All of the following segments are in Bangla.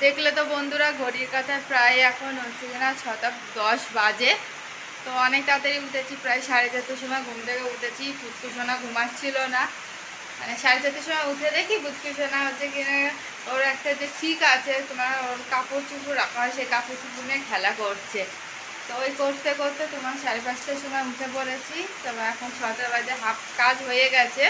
দেখলে তো বন্ধুরা ঘড়ির কাথায় প্রায় এখন হচ্ছে কিনা ছটা দশ বাজে। তো অনেক তাড়াতাড়ি উঠেছি, প্রায় সাড়ে চারটের সময় ঘুম থেকে উঠেছি ফুচকুসোনা ঘুমাচ্ছিল না। মানে সাড়ে চারটের সময় উঠে দেখি ফুচকুসোনা হচ্ছে কিনা ওর একটা যে চিক আছে, তোমার ওর কাপড় চুপড় রাখা হয়, সেই কাপড় চুপড় নিয়ে খেলা করছে। তো ওই করতে করতে তোমার সাড়ে পাঁচটার সময় উঠে পড়েছি তোমার এখন ছটা বাজে, হাফ কাজ হয়ে গেছে।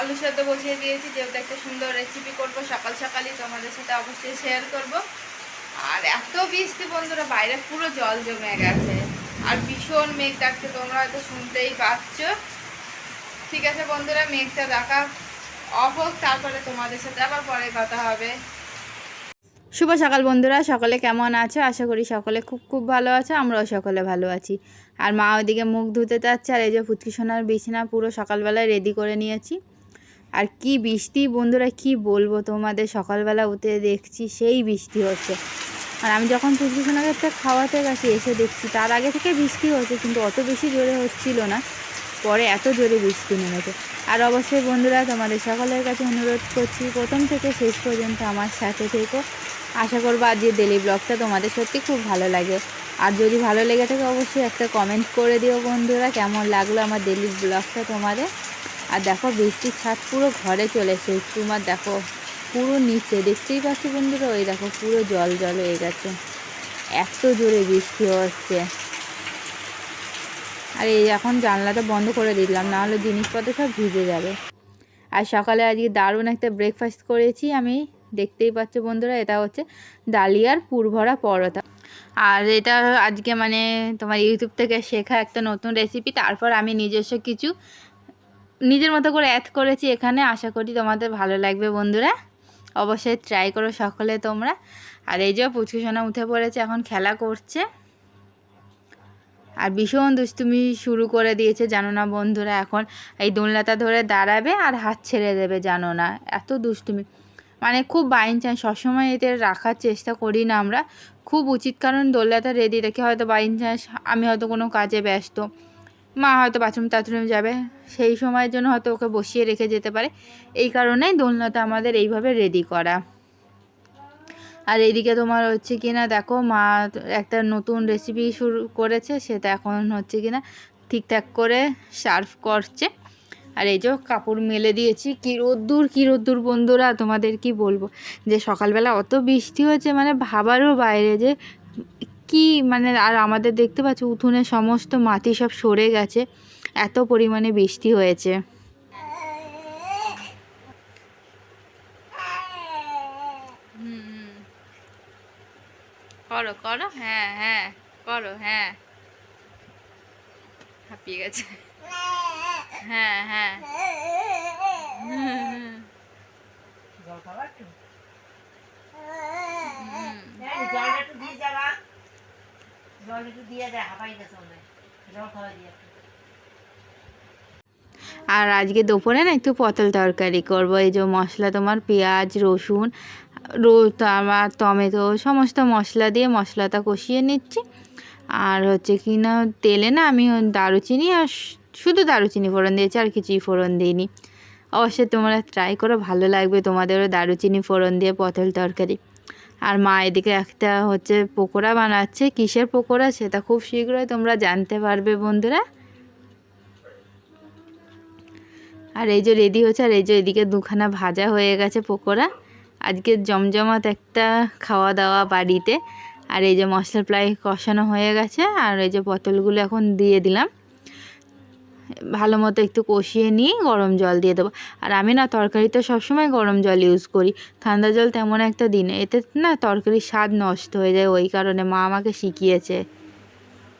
আলু সেদ্ধ বসিয়ে দিয়েছি, যেহেতু একটা সুন্দর রেসিপি করব, সকাল সকালই তোমাদের সাথে অবশ্যই শেয়ার করব। আর এত বৃষ্টি বন্ধুরা, বাইরে পুরো জল জমে গেছে। আর ভীষণ মেঘ ডাকছে, তোমরা হয়তো শুনতেই পাচ্ছ। ঠিক আছে বন্ধুরা, মেঘটা ডাকা অফ হোক, তারপরে তোমাদের সাথে আবার পরে কথা হবে। শুভ সকাল বন্ধুরা, সকলে কেমন আছো? আশা করি সকলে খুব খুব ভালো আছো, আমরাও সকলে ভালো আছি। আর মা ওইদিকে মুখ ধুতে যাচ্ছে, আর এই যে ফুটকি সোনার বিছানা পুরো সকালবেলায় রেডি করে নিয়েছি। আর কি বৃষ্টি, বন্ধুরা কি বলব তোমাদের? সকালবেলা উঠে দেখছি সেই বৃষ্টি হচ্ছে। আর আমি যখন ফুটকি সোনাকে একটা খাওয়াতে গেছি এসে দেখছি তার আগে থেকে বৃষ্টি হচ্ছে, কিন্তু অত বেশি জোরে হচ্ছিল না। পরে এত জোরে বৃষ্টি নেমেছে। আর অবশ্যই বন্ধুরা, তোমাদের সকলের কাছে অনুরোধ করছি, প্রথম থেকে শেষ পর্যন্ত আমার সাথে থেকো। আশা করব আজকের ডেলি ব্লগটা তোমাদের সত্যি খুব ভালো লাগে। আর যদি ভালো লেগে থাকে, অবশ্যই একটা কমেন্ট করে দিও বন্ধুরা। কেমন লাগল আমার ডেলি ব্লগটা তোমাদের? আর দেখো বৃষ্টির ছাদ পুরো ঘরে চলে এসেছে। তোমার দেখো পুরো নিচে, দেখতেই পাচ্ছি বন্ধুরা? ওই দেখো পুরো জল জল হয়ে গেছে। এত জোরে বৃষ্টি হচ্ছে। আর এই এখন জানলাটা বন্ধ করে দিলাম, নাহলে জিনিসপত্র সব ভিজে যাবে। আর সকালে আজকে দারুণ একটা ব্রেকফাস্ট করেছি আমি। দেখতেই পাচ্ছ বন্ধুরা, এটা হচ্ছে ডালিয়ার পুরভরা পরোটা। আর এটা আজকে মানে তোমার ইউটিউব থেকে শেখা একটা নতুন রেসিপি তারপর আমি নিজস্ব কিছু নিজের মতো করে অ্যাড করেছি এখানে। আশা করি তোমাদের ভালো লাগবে বন্ধুরা। অবশ্যই ট্রাই করো সকলে তোমরা। আর এই যে পুচকুসোনা উঠে পড়েছে, এখন খেলা করছে। আর ভীষণ দুষ্টুমি শুরু করে দিয়েছে, জানো না বন্ধুরা, এখন এই দোলনাটা ধরে দাঁড়াবে আর হাত ছেড়ে দেবে, জানো না। এত দুষ্টুমি। মানে খুব বাইন চান সবসময় এদের রাখার চেষ্টা করি না আমরা। খুব উচিত, কারণ দোলনাটা রেডি রেখে হয়তো বাইন চান্স আমি হয়তো কোনো কাজে ব্যস্ত। মা হয়তো বাথরুম টাথরুম যাবে, সেই সময়ের জন্য হয়তো ওকে বসিয়ে রেখে যেতে পারে। এই কারণেই দোলনাটা আমাদের এইভাবে রেডি করা। আর এইদিকে তোমার হচ্ছে কি না, দেখো মা একটা নতুন রেসিপি শুরু করেছে, সেটা এখন হচ্ছে কি না ঠিকঠাক করে সার্ভ করছে। আর এই যে কাপড় মেলে দিয়েছি, কী রোদ্দুর কী রোদ্দুর বন্ধুরা, তোমাদের কি বলব? যে সকালবেলা অত বৃষ্টি হয়েছে মানে ভাবারও বাইরে যে কি মানে আর আমাদের দেখতে পাচ্ছ উঠোনে সমস্ত মাটি সব সরে গেছে, এত পরিমাণে বৃষ্টি হয়েছে। করো করো হ্যাঁ হ্যাঁ করো হ্যাঁ। হাঁপিয়ে গেছে। হ্যাঁ হ্যাঁ হুম, জল খাবার একটু? হুম। হ্যাঁ, জলটা একটু দিয়ে যাবা। জল আর আজকে দুপুরে না একটু পটল তরকারি করব। এই যে মশলা তোমার পেঁয়াজ, রসুন, রো আমার টমেটো, সমস্ত মশলা দিয়ে মশলাটা কষিয়ে নিচ্ছি। আর হচ্ছে কি না, তেলে না আমি দারুচিনি আর শুধু দারুচিনি ফোড়ন দিয়েছি, আর কিছুই ফোড়ন দিইনি। অবশ্যই তোমরা ট্রাই করো, ভালো লাগবে তোমাদেরও দারুচিনি ফোড়ন দিয়ে পটল তরকারি। আর মা এদিকে একটা হচ্ছে পকোড়া বানাচ্ছে। কিসের পকোড়া সেটা খুব শীঘ্রই তোমরা জানতে পারবে বন্ধুরা। আর এই যে রেডি হচ্ছে, আর এই যে এদিকে দুখানা ভাজা হয়ে গেছে পকোড়া। আজকে জমজমাট একটা খাওয়া দাওয়া বাড়িতে। আর এই যে মশলা প্রায় কষানো হয়ে গেছে, আর এই যে পটলগুলো এখন দিয়ে দিলাম। ভালো মতো একটু কষিয়ে নিয়ে গরম জল দিয়ে দেবো। আর আমি না তরকারিতে সবসময় গরম জল ইউজ করি। ঠান্ডা জল তেমন একটা দিন এতে না তরকারির স্বাদ নষ্ট হয়ে যায় ওই কারণে মা আমাকে শিখিয়েছে।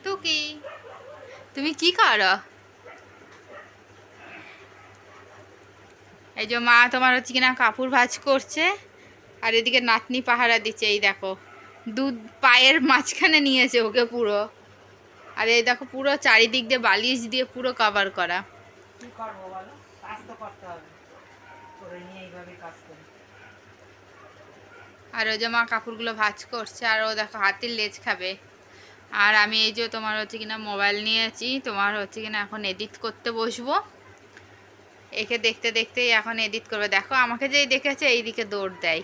তো কি? তুমি কি করো এই যে মা তোমার হচ্ছে কিনা কাপড় ভাজ করছে, আর এদিকে নাতনি পাহারা দিচ্ছে, এই দেখো। দুধ পায়ের মাঝখানে নিয়েছে ওকে পুরো। আর এই দেখো পুরো চারিদিক দিয়ে বালিশ দিয়ে পুরো কভার করা। আর ওই যে মা কাপড়গুলো ভাজ করছে আর ও দেখো হাতির লেজ খাবে। আর আমি এই যে তোমার হচ্ছে কিনা মোবাইল নিয়েছি তোমার হচ্ছে কিনা এখন এডিট করতে বসবো। একে দেখতে দেখতেই এখন এডিট করবে। দেখো আমাকে যেই দেখেছে এইদিকে দৌড় দেয়।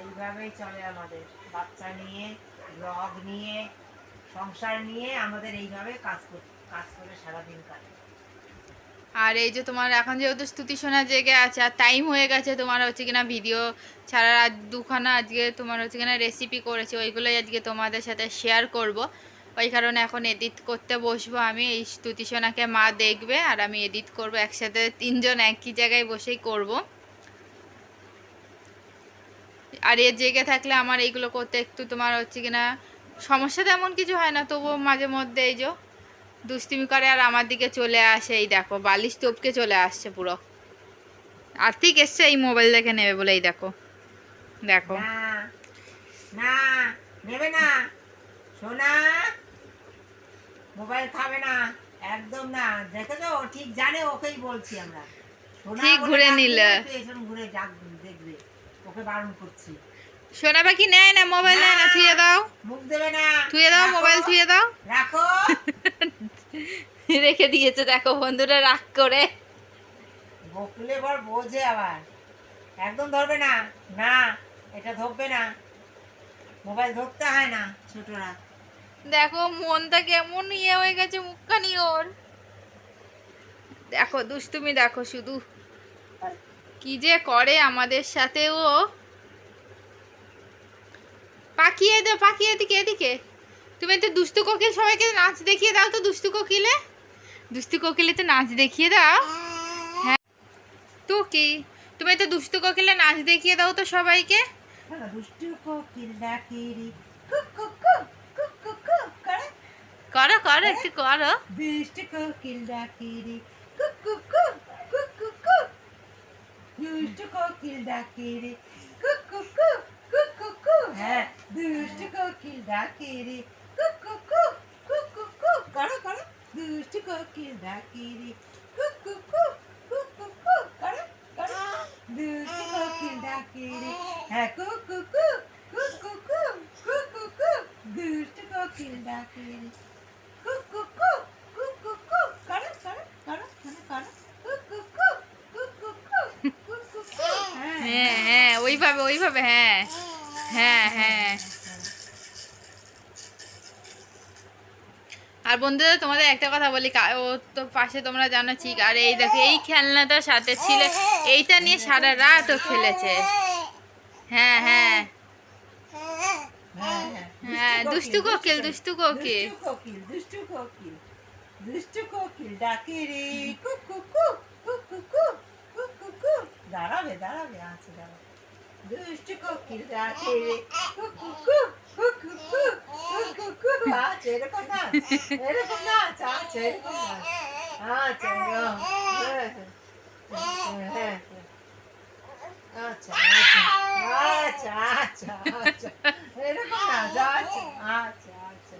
এইভাবেই চলে আমাদের। বাচ্চা নিয়ে ব্লগ নিয়ে সংসার নিয়ে আমাদের এইভাবে কাজ কাজ করে সারাদিন কাটে। আর এই যে তোমার এখন যেহেতু স্তুতি শোনা জেগে আছে, আর টাইম হয়ে গেছে তোমার হচ্ছে কিনা ভিডিও ছাড়ার আজ দুখানা আজকে তোমার হচ্ছে কিনা রেসিপি করেছি, ওইগুলোই আজকে তোমাদের সাথে শেয়ার করব। ওই কারণে এখন এডিট করতে বসবো আমি, এই স্তুতি সোনাকে মা দেখবে, আর আমি এডিট করব, একসাথে তিনজন একই জায়গায় বসেই করব। আর এ জেগে থাকলে আমার এইগুলো করতে একটু তোমার হচ্ছে কিনা সমস্যা তেমন কিছু হয় না তবুও মাঝে মধ্যে এই যে দুষ্টিমি করে আর আমার দিকে চলে আসে। এই দেখো বালিশ টপকে চলে আসছে পুরো। আর ঠিক এসছে এই মোবাইল দেখে নেবে বলে এই দেখো। দেখো। না না নেবে না। সোনা মোবাইল খাবে না একদম না। ঠিক জানে ওকেই বলছি আমরা। ঠিক ঘুরে নিলে। ঘুরে ডাক দেখবে। ওকে বারণ করছি। সোনা পাখি নেয় না মোবাইল নেয় না থুয়ে দাও। না। থুয়ে দাও মোবাইল থুয়ে দাও। রাখো। রেখে দিয়েছে দেখো বন্ধুরা রাগ করে। বকুলে বর বোঝে আবার। একদম ধরবে না। না এটা ধরবে না। মোবাইল ধরতে হয় না ছোটরা। দেখো মনটা কেমন ইয়ে হয়ে গেছে মুখখানি ওর। দেখো দুষ্টুমি দেখো শুধু। কি যে করে আমাদের সাথে ও। পাকিয়ে দাও পাকিয়ে এদিকে এদিকে তুমি তো দুষ্টু কোকিল সবাইকে নাচ দেখিয়ে দাও তো দুষ্টু কোকিলে দুষ্টু কোকিলে তো নাচ দেখিয়ে দাও হ্যাঁ তো কি তুমি তো দুষ্টু কোকিলে নাচ দেখিয়ে দাও তো সবাইকে হ্যাঁ, দুষ্টু কোকিল ডাকিরি কুক কুক কুক কুক কুক কুক করে করো একটু করো দুষ্টু কোকিল ডাকিরি কুক কুক কুক কুক কুক কুক দুষ্টু কোকিল ডাকিরি কুক কুক কুক কুক কুক কুক হ্যাঁ দুষ্টু কোকিল ডাকিরি কুক কুক কুক কুক কুক কুক করো করো দুষ্টু কোকিল ডাকিরি কুক কুক কুক কুক কুক কুক করো করো দুষ্টু কোকিল ডাকিরি হ্যাঁ কুক কুক কুক কুক কুক কুক কুক কুক কুক দুষ্টু কোকিল ডাকিরি কুক কুক কুক কুক ওইভাবে ওইভাবে হ্যাঁ। হ্যাঁ হ্যাঁ। আর বন্ধুরা, তোমাদের একটা কথা বলি ও তো পাশে তোমরা জানো ঠিক, আর এই দেখো, এই খেলনাটার সাথে ছিল, এইটা নিয়ে সারা রাত ও খেলেছে। হ্যাঁ হ্যাঁ। হ্যাঁ দুষ্টু কোকিল। দুষ্টু কোকিল দুষ্টু কোকিল দুষ্টু কোকিল ডাকে রে, কুকু কুকু কুকু কুকু কুকু। দাঁড়াবে দাঁড়াবে, আছে, দাঁড়াবে। দুষ্টু কোকিল রাতে কুকু কুকু কুকু কুকু কুকু আচ্ছা এরকম আচ্ছা আচ্ছা আচ্ছা আচ্ছা আচ্ছা আচ্ছা আচ্ছা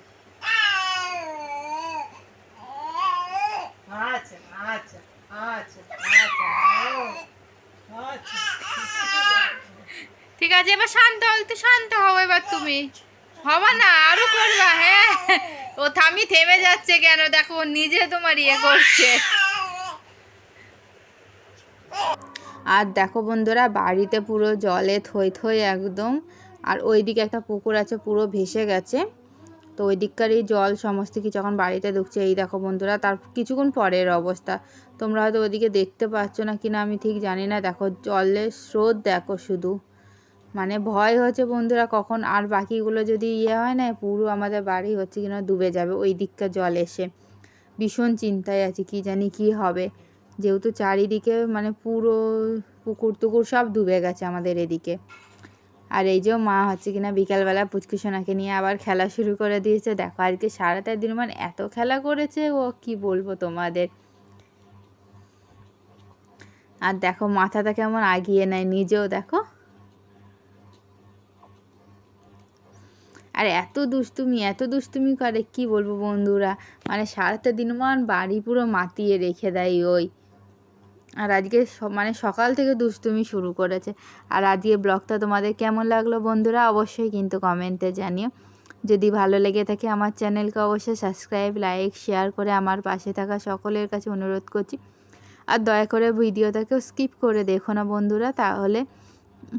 ঠিক আছে, এবার শান্ত একটু শান্ত হও এবার তুমি। হবা না, আরও করবা হ্যাঁ। ও থামি থেমে যাচ্ছে কেন? দেখো নিজে তোমার ইয়ে করছে। আর দেখো বন্ধুরা, বাড়িতে পুরো জলে থই থই একদম। আর ওইদিকে একটা পুকুর আছে, পুরো ভেসে গেছে। তো ওই দিককারই জল সমস্ত কিছু যখন বাড়িতে ঢুকছে। এই দেখো বন্ধুরা, তার কিছুক্ষণ পরের অবস্থা। তোমরা হয়তো ওইদিকে দেখতে পাচ্ছ না কিনা, আমি ঠিক জানি না। দেখো, জলের স্রোত দেখো শুধু। মানে ভয় হচ্ছে বন্ধুরা, কখন আর বাকিগুলো যদি ইয়ে হয় না, পুরো আমাদের বাড়ি হচ্ছে কিনা ডুবে যাবে ওই দিককার জল এসে। ভীষণ চিন্তায় আছি, কি জানি কি হবে। যেহেতু চারিদিকে মানে পুরো পুকুর টুকুর সব ডুবে গেছে আমাদের এদিকে। আর এই যে মা হচ্ছে কিনা বিকালবেলা পুচকুসোনাকে নিয়ে আবার খেলা শুরু করে দিয়েছে। দেখো আজকে সারা সারাটা দিন মানে এত খেলা করেছে ও, কি বলব তোমাদের। আর দেখো মাথাটা কেমন আগিয়ে নেয় নিজেও, দেখো। আর এত দুষ্টুমি এত দুষ্টুমি করে, কি বলব বন্ধুরা? মানে সারাটা দিন মান বাড়ি পুরো মাতিয়ে রেখে দেয় ওই। আর আজকে মানে সকাল থেকে দুষ্টুমি শুরু করেছে। আর আজকে ব্লগটা তোমাদের কেমন লাগল বন্ধুরা? অবশ্যই কিন্তু কমেন্টে জানিও। যদি ভালো লেগে থাকে আমার চ্যানেলকে অবশ্যই সাবস্ক্রাইব, লাইক, শেয়ার করে আমার পাশে থাকা সকলের কাছে অনুরোধ করছি। আর দয়া করে ভিডিওটাকেও স্কিপ করে দেখো না বন্ধুরা, তাহলে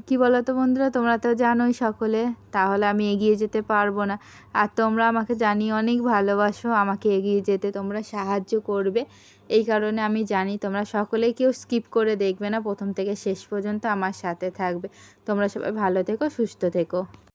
কি বলো তো বন্ধুরা, তোমরা তো জানোই সকলে, তাহলে আমি এগিয়ে যেতে পারব না। আর তোমরা আমাকে জানি অনেক ভালোবাসো, আমাকে এগিয়ে যেতে তোমরা সাহায্য করবে। এই কারণে আমি জানি তোমরা সকলে কেউ স্কিপ করে দেখবে না, প্রথম থেকে শেষ পর্যন্ত আমার সাথে থাকবে। তোমরা সবাই ভালো থেকো, সুস্থ থেকো।